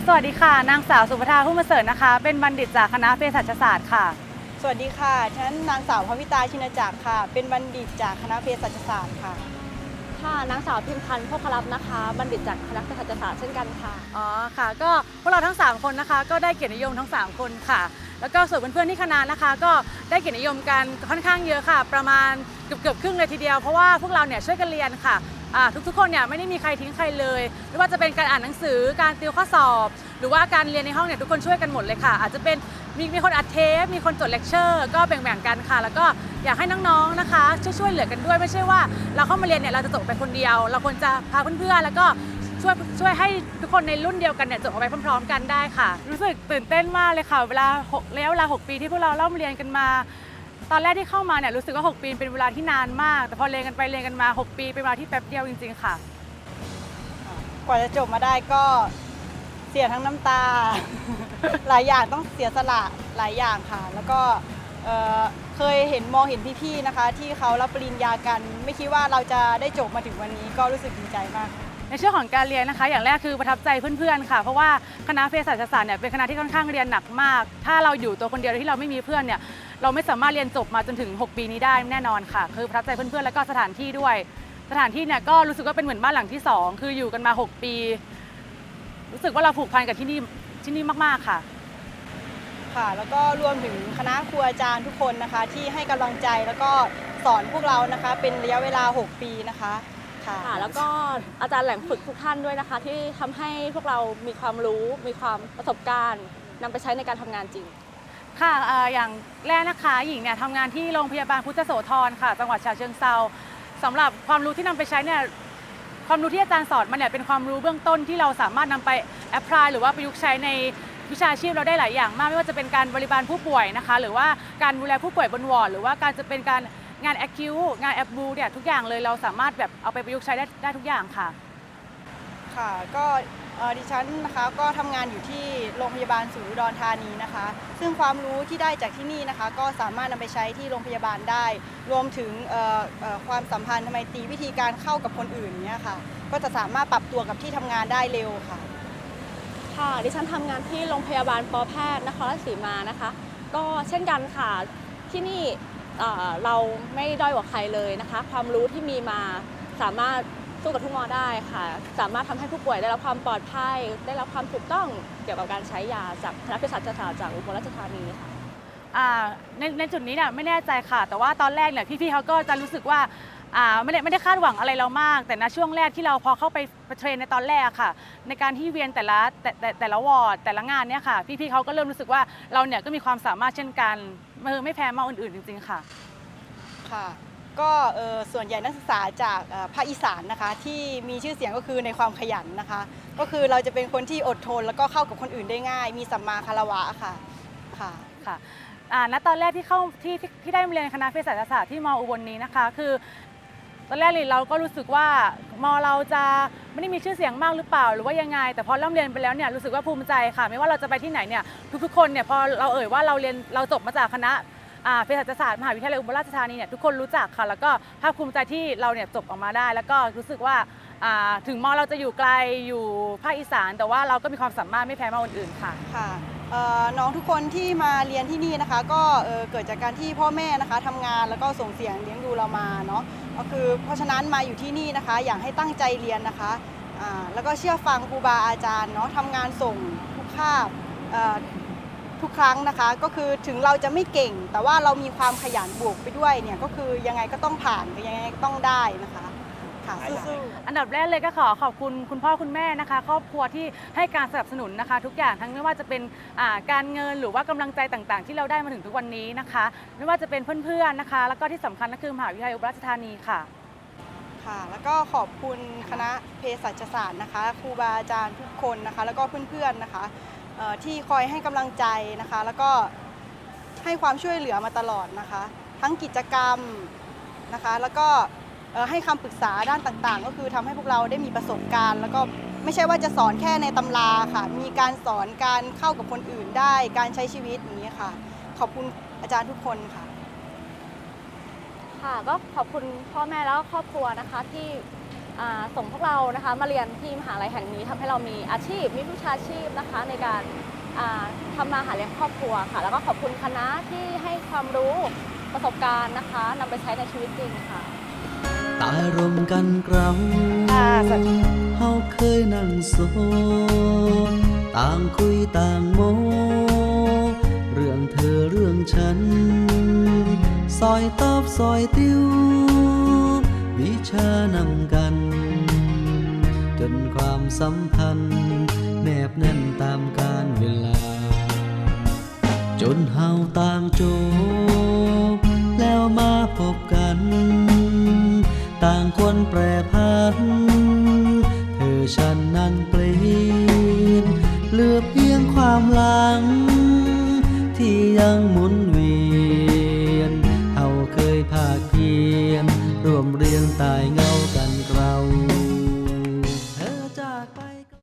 ค่ะสวัสดีค่ะ นางสาวสุภธาหุ้มประเสริฐนะคะ เป็นบัณฑิตจากคณะเภสัชศาสตร์ค่ะ สวัสดีค่ะ ฉันนางสาวพวิตาชินจักรค่ะ เป็นบัณฑิตจากคณะเภสัชศาสตร์ค่ะ ค่ะ นางสาวพิมพันธ์โภคลับนะคะ บัณฑิตจากคณะเภสัชศาสตร์เช่นกันค่ะ อ๋อค่ะ ก็พวกเราทั้ง 3 คนนะคะ ก็ได้เกียรตินิยมทั้ง 3 คนค่ะ แล้วก็ส่วนเพื่อนๆที่คณะนะคะ ก็ได้เกียรตินิยมกันค่อนข้างเยอะค่ะ ประมาณเกือบเกือบๆครึ่งเลยทีเดียว เพราะว่าพวกเราเนี่ยช่วยกันเรียนค่ะอ่า ทุกๆ คนเนี่ยไม่ได้มีใครทิ้งใครเลยไม่ว่าจะเป็นการอ่านหนังสือการติวข้อสอบ หรือว่าการเรียนในห้องเนี่ยทุกคนช่วยกันหมดเลยค่ะ อาจจะเป็นมีมีคนอัดเทปมีคนจดเลคเชอร์ ก็แบ่งๆกันค่ะ แล้วก็อยากให้น้องๆนะคะช่วยช่วยๆเหลือกันด้วยไม่ใช่ว่า เราเข้ามาเรียนเนี่ยเราจะจบไปคนเดียว เราควรจะพาเพื่อนๆแล้วก็ช่วยช่วยให้ทุกคนในรุ่นเดียวกันเนี่ยจบออกไปพร้อม ๆ กันได้ค่ะ รู้สึกตื่นเต้นมากเลยค่ะ เวลาหกระยะเวลา 6 ปีที่พวกเราเล่าเรียนกันมา ตอนแรกที่เข้ามาเนี่ยรู้สึกว่า 6 ปีเป็นเวลาที่นานมาก แต่พอเรียนกันไปเรียนกันมา 6 ปีเป็นเวลาที่แป๊บเดียวจริง ๆ ค่ะ กว่าจะจบมาได้ก็เสียทั้งน้ำตา หลายอย่างต้องเสียสละหลายอย่างค่ะ แล้วก็เอ่อเคยเห็นมองเห็นพี่ๆนะคะ ที่เขารับปริญญากัน ไม่คิดว่าเราจะได้จบมาถึงวันนี้ก็รู้สึกดีใจมาก ในช่วงของการเรียนนะคะ อย่างแรกคือประทับใจเพื่อนๆค่ะ เพราะว่าคณะเภสัชศาสตร์เนี่ยเป็นคณะที่ค่อนข้างเรียนหนักมาก ถ้าเราอยู่ตัวคนเดียวโดยที่เราไม่มีเพื่อนเนี่ยเราไม่สามารถเรียนจบมาจนถึง 6 ปีนี้ได้แน่นอนค่ะ คือประทับใจเพื่อนๆแล้วก็สถานที่ด้วย สถานที่เนี่ยก็รู้สึกว่าเป็นเหมือนบ้านหลังที่สองคืออยู่กันมา 6 ปี รู้สึกว่าเราผูกพันกับที่นี่ที่นี่มากๆค่ะค่ะ แล้วก็รวมถึงคณะครูอาจารย์ทุกคนนะคะ ที่ให้กำลังใจแล้วก็สอนพวกเรานะคะ เป็นระยะเวลา 6 ปีนะคะ ค่ะ ค่ะแล้วก็อาจารย์แหล่งฝึกทุกท่านด้วยนะคะ ที่ทำให้พวกเรามีความรู้มีความประสบการณ์นำไปใช้ในการทำงานจริง ค่ะเอ่ออย่างแรกนะคะ หญิงเนี่ยทำงานที่โรงพยาบาลพุทธโสธรค่ะ จังหวัดฉะเชิงเซาสำหรับความรู้ที่นำไปใช้เนี่ย ความรู้ที่อาจารย์สอนมาเนี่ยเป็นความรู้เบื้องต้นที่เราสามารถนำไปแอพพลายหรือว่าประยุกต์ใช้ในวิชาชีพเราได้หลายอย่างมาก ไม่ว่าจะเป็นการบริบาลผู้ป่วยนะคะ หรือว่าการดูแลผู้ป่วยบนวอร์ดหรือว่าการจะเป็นการ งานแอคคิวงานแอปบูเนี่ยทุกอย่างเลยเราสามารถแบบเอาไปประยุกต์ใช้ได้ได้ทุกอย่างค่ะ ค่ะก็เอ่อดิฉันนะคะก็ทำงานอยู่ที่โรงพยาบาลศูนย์อุดรธานีนะคะ ซึ่งความรู้ที่ได้จากที่นี่นะคะ ก็สามารถนำไปใช้ที่โรงพยาบาลได้ รวมถึงเอ่อเอ่อความสัมพันธ์ทำไมตรีวิธีการเข้ากับคนอื่นเนี่ยค่ะ ก็จะสามารถปรับตัวกับที่ทำงานได้เร็วค่ะ ค่ะดิฉันทำงานที่โรงพยาบาลปอแพทย์นครราชสีมานะคะ ก็เช่นกันค่ะที่นี่ เอ่อเราไม่ด้อยกว่าใครเลยนะคะ ความรู้ที่มีมาสามารถสู้กับทุกมอได้ค่ะ สามารถทำให้ผู้ป่วยได้รับความปลอดภัย ได้รับความถูกต้องเกี่ยวกับการใช้ยาจากคณะเภสัชศาสตร์จากอุบลราชธานีค่ะ อ่าในในจุดนี้เนี่ยไม่แน่ใจค่ะ แต่ว่าตอนแรกเนี่ยพี่ๆเขาก็จะรู้สึกว่า ไม่ได้ไม่ได้คาดหวังอะไรเรามาก แต่ณช่วงแรกที่เราพอเข้าไปไปเทรนในตอนแรกอะค่ะ ในการที่เวียนแต่ละแต่แต่แต่ละวอร์ดแต่ละงานเนี่ยค่ะ พี่ๆเขาก็เริ่มรู้สึกว่าเราเนี่ยก็มีความสามารถเช่นกันไม่ไม่แพ้หมออื่นๆจริง ๆ ค่ะค่ะก็เอ่อส่วนใหญ่นักศึกษาจากเอ่อภาคอีสานนะคะ ที่มีชื่อเสียงก็คือในความขยันนะคะ ก็คือเราจะเป็นคนที่อดทนแล้วก็เข้ากับคนอื่นได้ง่าย มีสัมมาคารวะค่ะค่ะค่ะอ่าณตอนแรกที่เข้าที่ที่ที่ได้มาเรียนคณะเภสัชศาสตร์ที่มอุบลนี้นะคะ คือ ตอนแรกเลยเราก็รู้สึกว่ามเราจะไม่ได้มีชื่อเสียงมากหรือเปล่า หรือว่ายังไง แต่พอเริ่มเรียนไปแล้วเนี่ยรู้สึกว่าภูมิใจค่ะ ไม่ว่าเราจะไปที่ไหนเนี่ยทุกๆคนเนี่ยพอเราเอ่ยว่าเราเรียนเราจบมาจากคณะอ่าเภสัชศาสตร์มหาวิทยาลัยอุบลราชธานีเนี่ยทุกคนรู้จักค่ะ แล้วก็ภาคภูมิใจที่เราเนี่ยจบออกมาได้ แล้วก็รู้สึกว่าอ่าถึงมเราจะอยู่ไกลอยู่ภาคอีสาน แต่ว่าเราก็มีความสามารถไม่แพ้มอื่นๆค่ะค่ะ น้องทุกคนที่มาเรียนที่นี่นะคะ ก็เกิดจากการที่พ่อแม่นะคะทำงานแล้วก็ส่งเสียงเลี้ยงดูเรามาเนาะก็คือเพราะฉะนั้นมาอยู่ที่นี่นะคะ อยากให้ตั้งใจเรียนนะคะแล้วก็เชื่อฟังครูบาอาจารย์เนาะทำงานส่งทุกคาบทุกครั้งนะคะ ก็คือถึงเราจะไม่เก่ง แต่ว่าเรามีความขยันบวกไปด้วยเนี่ยก็คือยังไงก็ต้องผ่านยังไงก็ต้องได้นะคะ ค่ะสู้ๆอันดับแรกเลยก็ขอขอบคุณคุณพ่อคุณแม่นะคะ ครอบครัวที่ให้การสนับสนุนนะคะ ทุกอย่างทั้งไม่ว่าจะเป็นอ่าการเงินหรือว่ากำลังใจต่างๆ ที่เราได้มาถึงทุกวันนี้นะคะ ไม่ว่าจะเป็นเพื่อนๆนะคะ แล้วก็ที่สำคัญก็คือมหาวิทยาลัยอุบลราชธานีค่ะค่ะ แล้วก็ขอบคุณคณะเภสัชศาสตร์นะคะครูบาอาจารย์ทุกคนนะคะ แล้วก็เพื่อนๆนะคะเอ่อที่คอยให้กำลังใจนะคะ แล้วก็ให้ความช่วยเหลือมาตลอดนะคะ ทั้งกิจกรรมนะคะ แล้วก็เอ่อ ให้คำปรึกษาด้านต่างๆ ก็คือทำให้พวกเราได้มีประสบการณ์ แล้วก็ไม่ใช่ว่าจะสอนแค่ในตำราค่ะ มีการสอนการเข้ากับคนอื่นได้ การใช้ชีวิตอย่างนี้ค่ะ ขอบคุณอาจารย์ทุกคนค่ะ ค่ะก็ขอบคุณพ่อแม่แล้วก็ครอบครัวนะคะที่ส่งพวกเรานะคะมาเรียนที่มหาลัยแห่งนี้ทำให้เรามีอาชีพมีวิชาชีพนะคะในการอ่าทำมาหาเลี้ยงครอบครัวค่ะ แล้วก็ขอบคุณคณะที่ให้ความรู้ประสบการณ์นะคะนำไปใช้ในชีวิตจริงค่ะ ตายรวมกันเกลาค่ะสวัสดีเฮาเคยนั่งโซต่างคุยต่างโม เรื่องเธอเรื่องฉัน ซอยตอบซอยติววิชานำกัน จนความสัมพันธ์ แนบแน่นตามกาลเวลา จนเฮาต่างจ ต่างคนแปรพัน เธอฉันนั้นเปลี่ยนเหลือเพียงความหลัง ที่ยังหมุนเวียน